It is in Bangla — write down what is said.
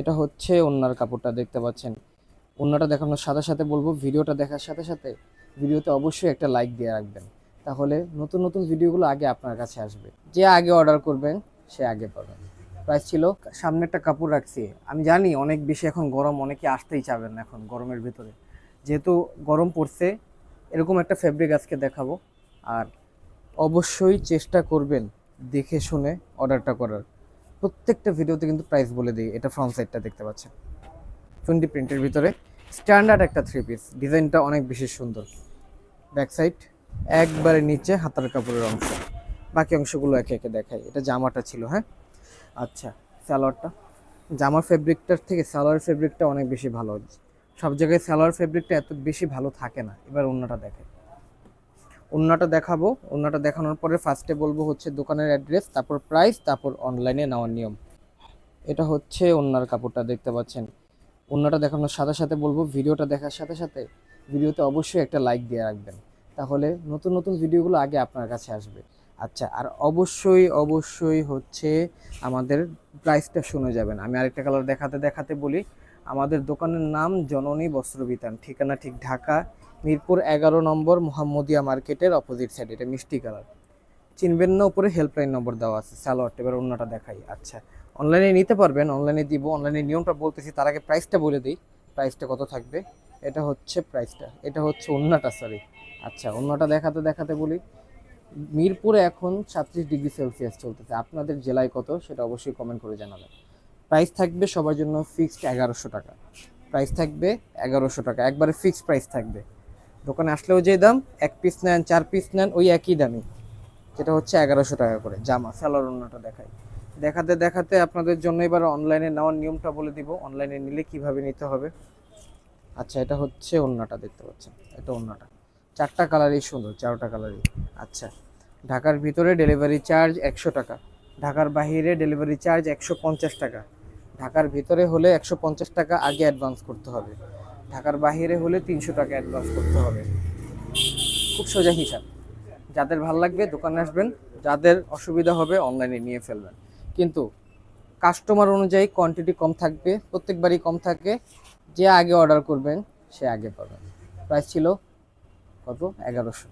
এটা হচ্ছে ওন্নার কাপড়টা, দেখতে পাচ্ছেন। ওন্নাটা দেখানোর সাথে সাথে বলব, ভিডিওটা দেখার সাথে সাথে ভিডিওতে অবশ্যই একটা লাইক দিয়ে রাখবেন। তাহলে নতুন নতুন ভিডিওগুলো আগে আপনার কাছে আসবে। যে আগে অর্ডার করবেন, সে আগে পাবেন প্রাইস ছিল, সামনে একটা কাপড় রাখছি। আমি জানি অনেক বেশি এখন গরম, অনেকে আসতেই চাবেন এখন গরমের ভিতরে। যেহেতু গরম পড়ছে, এরকম একটা ফেব্রিক আজকে দেখাবো। আর অবশ্যই চেষ্টা করবেন দেখে শুনে অর্ডারটা করার। প্রত্যেকটা ভিডিওতে কিন্তু প্রাইস বলে দিই, এটা ফ্রন্ট সাইডটা দেখতে পাচ্ছেন। টোয়েন্টি প্রিন্টের ভিতরে স্ট্যান্ডার্ড একটা থ্রি পিস ডিজাইনটা অনেক বেশি সুন্দর। ব্যাক সাইড একবারে নিচে হাতার কাপড়ের অংশ। বাকি অংশগুলো একে একে দেখাই, এটা জামাটা ছিল হ্যাঁ? আচ্ছা সালোয়ারটা। জামার ফেব্রিকটার থেকে সালোয়ার ফেব্রিকটা অনেক বেশি ভালো। সব জায়গায় সালোয়ার ফেব্রিকটা এত বেশি ভালো থাকে না, এবার অন্যটা দেখাই। অন্যটা দেখাবো। অন্যটা দেখানোর পরে ফার্স্টে বলব হচ্ছে দোকানের অ্যাড্রেস তারপর প্রাইস তারপর অনলাইনে নেওয়ার নিয়ম। এটা হচ্ছে অন্যার কাপড়টা, দেখতে পাচ্ছেন? অন্যটা দেখানোর সাথে সাথে বলব, ভিডিওটা দেখার সাথে সাথে ভিডিওতে অবশ্যই একটা লাইক দিয়ে রাখবেন। তাহলে নতুন নতুন ভিডিওগুলো আগে আপনার কাছে আসবে। আচ্ছা আর অবশ্যই অবশ্যই হচ্ছে আমাদের প্রাইসটা শুনে যাবেন। আমি আরেকটা কালার দেখাতে দেখাতে বলি। আমাদের দোকানের নাম জননী বস্ত্রবিতান, ঠিকানা ঠিক ঢাকা, মিরপুর এগারো নম্বর মোহাম্মদিয়া মার্কেটের অপোজিট সাইড এটা মিষ্টি কালার। চিনবেন না, উপরে হেল্পলাইন নম্বর দেওয়া আছে সালোয়ারটা এবার অন্যটা দেখাই। আচ্ছা অনলাইনে নিতে পারবেন অনলাইনে দিব অনলাইনে নিয়মটা বলতেছি, তার আগে প্রাইসটা বলে দিই প্রাইসটা কত থাকবে? এটা হচ্ছে প্রাইসটা এটা হচ্ছে অন্যটা সরি আচ্ছা অন্যটা দেখাতে দেখাতে বলি, মিরপুরে এখন সাতত্রিশ ডিগ্রি সেলসিয়াস চলতেছে, আপনাদের জেলায় কত, সেটা অবশ্যই কমেন্ট করে জানাবেন। প্রাইস থাকবে সবার জন্য ফিক্সড এগারোশো টাকা। প্রাইস থাকবে এগারোশো টাকা। একবারে ফিক্সড প্রাইস থাকবে। দোকানে আসলেও যে দাম, এক পিস নেন, চার পিস নেন, ওই একই দামই। যেটা হচ্ছে এগারোশো টাকা করে। জামা স্যালোর অন্যটা দেখাই। দেখাতে দেখাতে আপনাদের জন্য এবার অনলাইনে নেওয়ার নিয়মটা বলে দিব। অনলাইনে নিলে কীভাবে নিতে হবে? আচ্ছা এটা হচ্ছে অন্যটা দেখতে পাচ্ছেন। এটা অন্যটা চারটা কালারই সুন্দর, চারটা কালারই আচ্ছা ঢাকার ভিতরে ডেলিভারি চার্জ একশো টাকা। ঢাকার বাইরে ডেলিভারি চার্জ একশো পঞ্চাশ টাকা। ঢাকার ভিতরে হলে একশো পঞ্চাশ টাকা আগে অ্যাডভান্স করতে হবে। ঢাকার বাইরে হলে তিনশো টাকা অ্যাডভান্স করতে হবে। খুব সোজা হিসাব। যাদের ভালো লাগবে দোকানে আসবেন, যাদের অসুবিধা হবে অনলাইনে নিয়ে ফেলবেন। কিন্তু কাস্টমার অনুযায়ী কোয়ান্টিটি কম থাকবে, প্রত্যেকবারই কম থাকে। যে আগে অর্ডার করবেন, সে আগে পাবেন প্রাইস ছিল কত? এগারোশো।